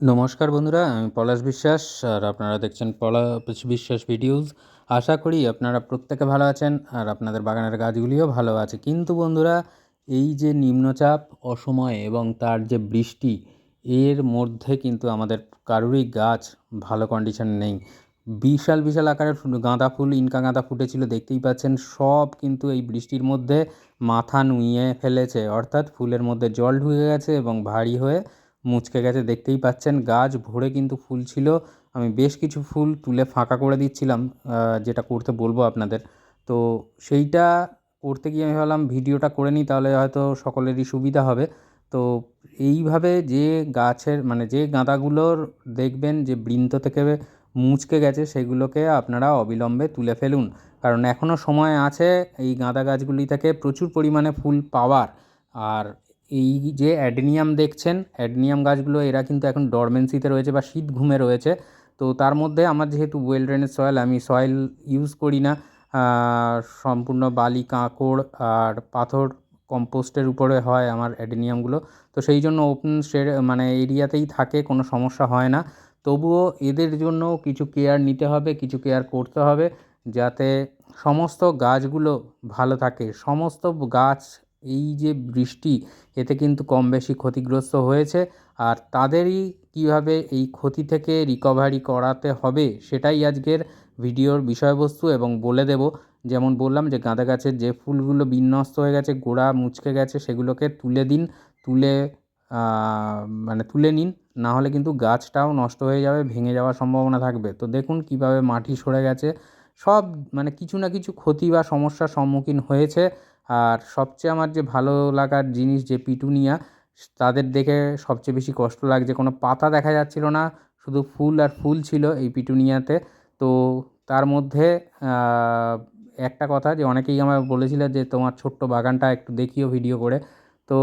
নমস্কার বন্ধুরা, আমি পলাশ বিশ্বাস, আর আপনারা দেখছেন পলাশ বিশ্বাস ভিডিওস। আশা করি আপনারা প্রত্যেকে ভালো আছেন, আর আপনাদের বাগানের গাছগুলিও ভালো আছে। কিন্তু বন্ধুরা, এই যে নিম্নচাপ, অসময়ে এবং তার যে বৃষ্টি, এর মধ্যে কিন্তু আমাদের কারুরই গাছ ভালো কন্ডিশন নেই। বিশাল বিশাল আকারের গাঁদা ফুল, ইনকা গাঁদা ফুটেছিল, দেখতেই পাচ্ছেন, সব কিন্তু এই বৃষ্টির মধ্যে মাথা নুইয়ে ফেলেছে। অর্থাৎ ফুলের মধ্যে জল ঢুকে গেছে এবং ভারী হয়ে মুচকে গেছে, দেখতেই পাচ্ছেন গাছ ভরে কিন্তু ফুল ছিল। আমি বেশ কিছু ফুল তুলে ফাঁকা করে দিচ্ছিলাম যেটা করতে বলব আপনাদের। তো সেইটা করতে গিয়ে আমি ভাবলাম ভিডিওটা করে নিই, তাহলে হয়তো সকলেরই সুবিধা হবে। তো এইভাবে যে গাছের মানে যে গাঁদাগুলোর দেখবেন যে বৃন্ত থেকে মুচকে গেছে, সেগুলোকে আপনারা অবিলম্বে তুলে ফেলুন। কারণ এখনও সময় আছে এই গাঁদা গাছগুলি থেকে প্রচুর পরিমাণে ফুল পাওয়ার। আর এই যে অ্যাডেনিয়াম দেখছেন, অ্যাডেনিয়াম গাছগুলো এরা কিন্তু এখন ডরমেন্সিতে রয়েছে বা শীত ঘুমে রয়েছে। তো তার মধ্যে আমার যেহেতু ওয়েল ড্রেনের সয়েল আমি সয়েল ইউজ করি না। সম্পূর্ণ বালি, কাঁকড় আর পাথর কম্পোস্টের উপরে হয় আমার অ্যাডেনিয়ামগুলো তো সেই জন্য ওপেন শেড মানে এরিয়াতেই থাকে, কোনো সমস্যা হয় না। তবুও এদের জন্য কিছু কেয়ার নিতে হবে, কিছু কেয়ার করতে হবে, যাতে সমস্ত গাছগুলো ভালো থাকে। সমস্ত গাছ এই যে বৃষ্টি, এতে কিন্তু কম বেশি ক্ষতিগ্রস্ত হয়েছে। আর তাদেরই কীভাবে এই ক্ষতি থেকে রিকভারি করাতে হবে, সেটাই আজকের ভিডিওর বিষয়বস্তু। এবং বলে দেব, যেমন বললাম যে গাঁদা গাছের যে ফুলগুলো বিন্যস্ত হয়ে গেছে, গোড়া মুচকে গেছে, সেগুলোকে তুলে দিন, তুলে মানে তুলে নিন, না হলে কিন্তু গাছটাও নষ্ট হয়ে যাবে, ভেঙে যাওয়ার সম্ভাবনা থাকবে। তো দেখুন কীভাবে মাটি সরে গেছে। সব মানে কিছু না কিছু ক্ষতি বা সমস্যার সম্মুখীন হয়েছে। আর সবচেয়ে আমার যে ভালো লাগার জিনিস যে পিটুনিয়া, তাদের দেখে সবচেয়ে বেশি কষ্ট লাগছে। কোনো পাতা দেখা যাচ্ছিল না, শুধু ফুল আর ফুল ছিল এই পিটুনিয়াতে। তো তার মধ্যে একটা কথা যে অনেকেই আমায় বলেছিল যে তোমার ছোট্ট বাগানটা একটু দেখিও ভিডিও করে। তো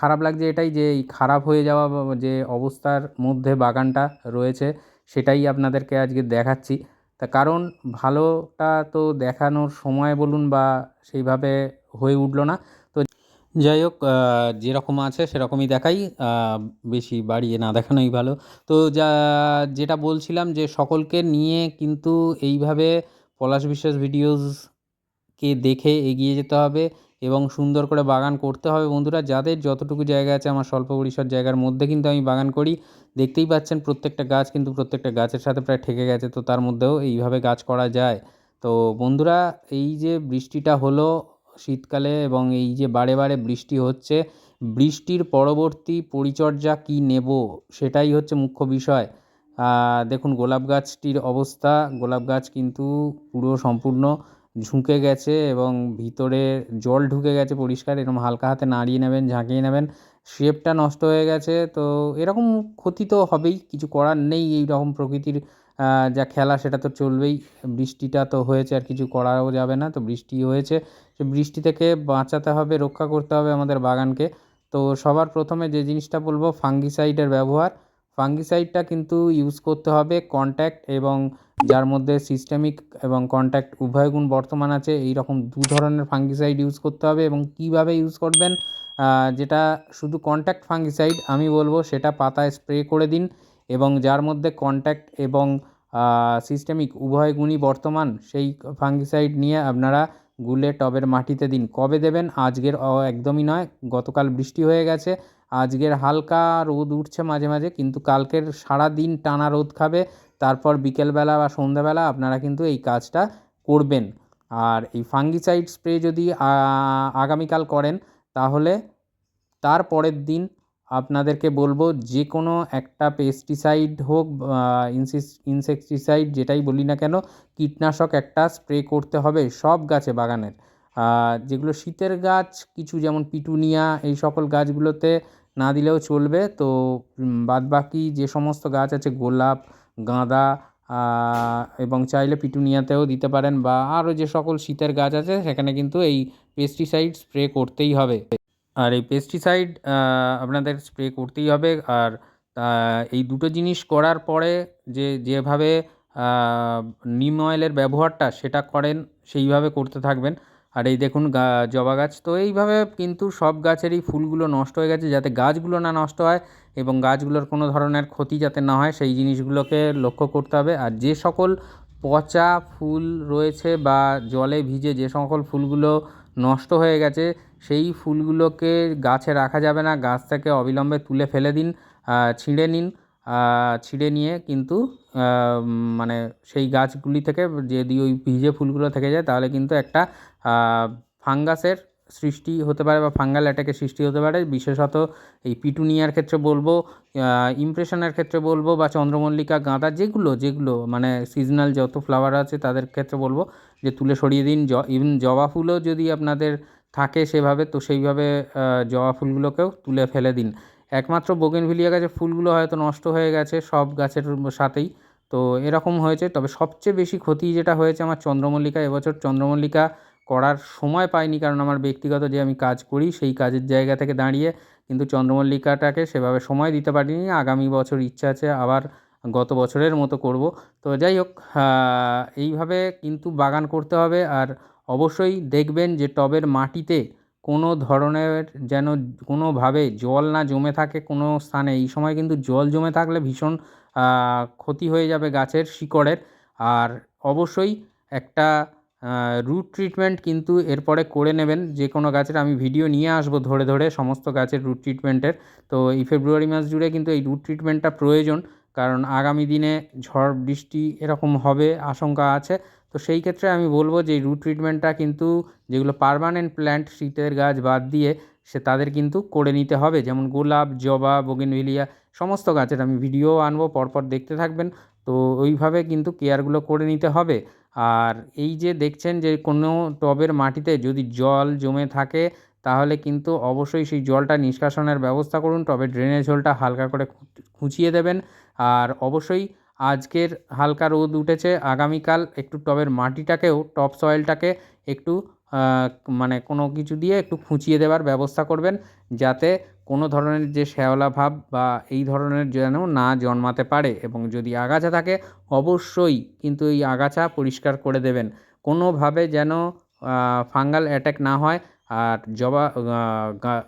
খারাপ লাগছে এটাই যে এই খারাপ হয়ে যাওয়া যে অবস্থার মধ্যে বাগানটা রয়েছে, সেটাই আপনাদেরকে আজকে দেখাচ্ছি। তা কারণ ভালোটা তো দেখানোর সময় বলুন বা সেইভাবে হয়ে উঠল না। তো যাই হোক যেরকম আছে সেরকমই দেখাই বেশি বাড়িয়ে না দেখানোই ভালো। তো যা, যেটা বলছিলাম যে সকলকে নিয়ে কিন্তু এইভাবে পলাশ বিশ্বাস ভিডিওসকে দেখে এগিয়ে যেতে হবে এবং সুন্দর করে বাগান করতে হবে। বন্ধুরা, যাদের যতটুকু জায়গা আছে আমার স্বল্প পরিসর জায়গার মধ্যে কিন্তু আমি বাগান করি। দেখতেই পাচ্ছেন প্রত্যেকটা গাছ কিন্তু প্রত্যেকটা গাছের সাথে প্রায় ঠেকে গেছে, তো তার মধ্যেও এইভাবে গাছ করা যায়। তো বন্ধুরা, এই যে বৃষ্টিটা হলো শীতকালে এবং এই যে বারে বারে বৃষ্টি হচ্ছে, বৃষ্টির পরবর্তী পরিচর্যা কী নেব সেটাই হচ্ছে মুখ্য বিষয়। দেখুন গোলাপ গাছটির অবস্থা, গোলাপ গাছ কিন্তু পুরো সম্পূর্ণ ঝুঁকে গেছে এবং ভিতরে জল ঢুকে গেছে পরিষ্কার, এরকম হালকা হাতে নাড়িয়ে নেবেন, ঝাঁকিয়ে নেবেন, শেপটা নষ্ট হয়ে গেছে। তো এরকম ক্ষতি তো হবেই, কিছু করার নেই এই রকম প্রকৃতির যা খেলা সেটা তো চলবেই। বৃষ্টিটা তো হয়েছে আর কিছু করাও যাবে না, তো বৃষ্টি হয়েছে। সে বৃষ্টি থেকে বাঁচাতে হবে, রক্ষা করতে হবে আমাদের বাগানকে। তো সবার প্রথমে যে জিনিসটা বলব, ফাঙ্গিসাইডের ব্যবহার। ফাঙ্গিসাইডটা কিন্তু ইউজ করতে হবে কন্ট্যাক্ট এবং যার মধ্যে সিস্টেমিক এবং কন্ট্যাক্ট উভয় গুণ বর্তমান আছে এই রকম দু ধরনের ফাঙ্গিসাইড ইউজ করতে হবে এবং কীভাবে ইউজ করবেন যেটা শুধু কন্ট্যাক্ট ফাঙ্গিসাইড আমি বলব সেটা পাতায় স্প্রে করে দিন এবং যার মধ্যে কন্ট্যাক্ট এবং সিস্টেমিক উভয় গুণই বর্তমান, সেই ফাঙ্গিসাইড নিয়ে আপনারা গুলে টবের মাটিতে দিন। কবে দেবেন? আজকের একদমই নয়। গতকাল বৃষ্টি হয়ে গেছে। আজকের হালকা রোদ উঠছে মাঝে মাঝে, কিন্তু কালকের সারা দিন টানা রোদ খাবে। তারপর বিকেলবেলা বা সন্ধ্যাবেলা আপনারা কিন্তু এই কাজটা করবেন। আর এই ফাঙ্গিসাইড স্প্রে যদি আগামীকাল করেন, তাহলে তার পরের দিন আপনাদেরকে বলব যে কোনো একটা পেস্টিসাইড হোক ইনসেকটিসাইড যেটাই বলি না কেন, কীটনাশক একটা স্প্রে করতে হবে সব গাছে বাগানের। যেগুলো শীতের গাছ, কিছু যেমন পিটুনিয়া, এই সকল গাছগুলোতে না দিলেও চলবে। তো বাদ বাকি যে সমস্ত গাছ আছে, গোলাপ, গাঁদা এবং চাইলে পিটুনিয়াতেও দিতে পারেন বা আরও যে সকল শীতের গাছ আছে, সেখানে কিন্তু এই পেস্টিসাইড স্প্রে করতেই হবে। আর এই পেস্টিসাইড আপনাদের স্প্রে করতেই হবে। আর এই দুটো জিনিস করার পরে যে, যেভাবে নিম অয়েলের ব্যবহারটা সেটা করেন, সেইভাবে করতে থাকবেন। আর এই দেখুন জবা গাছ, তো এইভাবে কিন্তু সব গাছেরই ফুলগুলো নষ্ট হয়ে গেছে, যাতে গাছগুলো না নষ্ট হয় এবং গাছগুলোর কোনো ধরনের ক্ষতি যাতে না হয়, সেই জিনিসগুলোকে লক্ষ্য করতে হবে। আর যে সকল পচা ফুল রয়েছে বা জলে ভিজে যে সকল ফুলগুলো নষ্ট হয়ে গেছে, সেই ফুলগুলোকে গাছে রাখা যাবে না, গাছ থেকে অবিলম্বে তুলে ফেলে দিন ছিঁড়ে নিন ছিঁড়ে নিয়ে কিন্তু মানে সেই গাছগুলি থেকে যদি ওই ভিজে ফুলগুলো থেকে যায়, তাহলে কিন্তু একটা ফাঙ্গাসের সৃষ্টি হতে পারে বা ফাঙ্গাল অ্যাটাকের সৃষ্টি হতে পারে। বিশেষত এই পিটুনিয়ার ক্ষেত্রে বলব ইমপ্রেশনের ক্ষেত্রে বলব বা চন্দ্রমল্লিকা, গাঁদা, যেগুলো যেগুলো মানে সিজনাল যত ফ্লাওয়ার আছে তাদের ক্ষেত্রে বলব যে তুলে সরিয়ে দিন। জ ইভেন জবা ফুলও যদি আপনাদের থাকে সেভাবে, তো সেইভাবে জবা ফুলগুলোকেও তুলে ফেলে দিন। একমাত্র বোগেনভিলিয়া গাছের ফুলগুলো হয়তো নষ্ট হয়ে গেছে সব গাছের সাথেই, তো এরকম হয়েছে। তবে সবচেয়ে বেশি ক্ষতি যেটা হয়েছে আমার চন্দ্রমল্লিকা, এবছর চন্দ্রমল্লিকা করার সময় পাইনি কারণ আমার ব্যক্তিগত যে আমি কাজ করি সেই কাজের জায়গা থেকে দাঁড়িয়ে কিন্তু চন্দ্রমল্লিকাটাকে সেভাবে সময় দিতে পারিনি। আগামী বছর ইচ্ছা আছে আবার গত বছরের মতো করব। তো যাই হোক এইভাবে কিন্তু বাগান করতে হবে আর অবশ্যই দেখবেন যে টবের মাটিতে কোনো ধরনের যেন কোনোভাবে জল না জমে থাকে কোনো স্থানে। এই সময় কিন্তু জল জমে থাকলে ভীষণ ক্ষতি হয়ে যাবে গাছের শিকড়ের। আর অবশ্যই একটা রুট ট্রিটমেন্ট কিন্তু এরপরে করে নেবেন। যে কোনো গাছের আমি ভিডিও নিয়ে আসব ধরে ধরে সমস্ত গাছের রুট ট্রিটমেন্টের তো এই ফেব্রুয়ারি মাস জুড়ে কিন্তু এই রুট ট্রিটমেন্টটা প্রয়োজন। কারণ আগামী দিনে ঝড়, বৃষ্টি এরকম হবে, আশঙ্কা আছে। তো সেই ক্ষেত্রে আমি বলব যে রুট ট্রিটমেন্টটা কিন্তু যেগুলো পারমানেন্ট প্ল্যান্ট শীতের গাছ বাদ দিয়ে সে তাদের কিন্তু করে নিতে হবে। যেমন গোলাপ, জবা বোগেনভিলিয়া সমস্ত গাছের আমি ভিডিও আনব, পরপর দেখতে থাকবেন। তো ওইভাবে কিন্তু কেয়ারগুলো করে নিতে হবে। আর এই যে দেখছেন যে কোনো টবের মাটিতে যদি জল জমে থাকে, তাহলে কিন্তু অবশ্যই সেই জলটা নিষ্কাশনের ব্যবস্থা করুন। টবের ড্রেনেজ হোলটা হালকা করে খুঁচিয়ে দেবেন। আর অবশ্যই আজকের হালকা রোদ উঠেছে। আগামীকাল একটু টবের মাটিটাকেও টপ সয়েলটাকে একটু মানে কোনো কিছু দিয়ে একটু খুঁচিয়ে দেওয়ার ব্যবস্থা করবেন যাতে কোনো ধরনের যে শ্যাওলা ভাব বা এই ধরনের যেন না জন্মাতে পারে এবং যদি আগাছা থাকে অবশ্যই কিন্তু এই আগাছা পরিষ্কার করে দেবেন। কোনোভাবে যেন ফাঙ্গাল অ্যাটাক না হয় আর জবা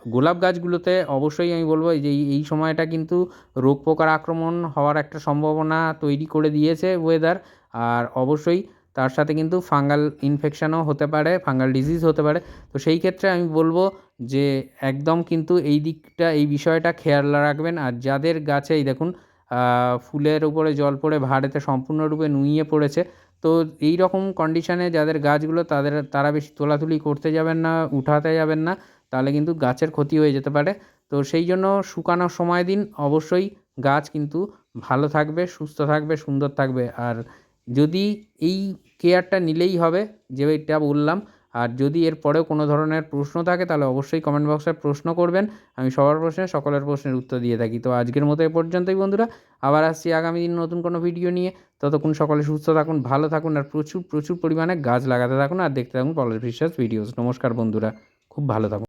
গোলাপ গাছগুলোতে অবশ্যই আমি বলব যে এই সময়টা কিন্তু রোগ পোকার আক্রমণ হওয়ার একটা সম্ভাবনা তৈরি করে দিয়েছে ওয়েদার আর অবশ্যই তার সাথে কিন্তু ফাঙ্গাল ইনফেকশানও হতে পারে, ফাঙ্গাল ডিজিজ হতে পারে। তো সেই ক্ষেত্রে আমি বলব যে একদম কিন্তু এই দিকটা, এই বিষয়টা খেয়াল রাখবেন। আর যাদের গাছে এই দেখুন ফুলের উপরে জল পড়ে, ভাড়েতে সম্পূর্ণরূপে নুইয়ে পড়েছে, তো এই রকম কন্ডিশানে যাদের গাছগুলো, তাদের, তারা বেশি তোলাতুলি করতে যাবেন না, উঠাতে যাবেন না, তাহলে কিন্তু গাছের ক্ষতি হয়ে যেতে পারে। তো সেই জন্য শুকানোর সময় দিন। অবশ্যই গাছ কিন্তু ভালো থাকবে, সুস্থ থাকবে, সুন্দর থাকবে। আর যদি এই কেয়ারটা নিলেই হবে যেটা বললাম, আর যদি এর পরেও কোনো ধরনের প্রশ্ন থাকে, তাহলে অবশ্যই কমেন্ট বক্সে প্রশ্ন করবেন। আমি সবার প্রশ্নে সকলের প্রশ্নের উত্তর দিয়ে থাকি। তো আজকের মতো এ পর্যন্তই বন্ধুরা। আবার আসছি আগামী দিন নতুন কোনো ভিডিও নিয়ে। ততক্ষণ সকলে সুস্থ থাকুন, ভালো থাকুন, আর প্রচুর প্রচুর পরিমাণে গাছ লাগাতে থাকুন, আর দেখতে থাকুন পলাশ বিশ্বাস ভিডিওস নমস্কার বন্ধুরা। খুব ভালো থাকুন।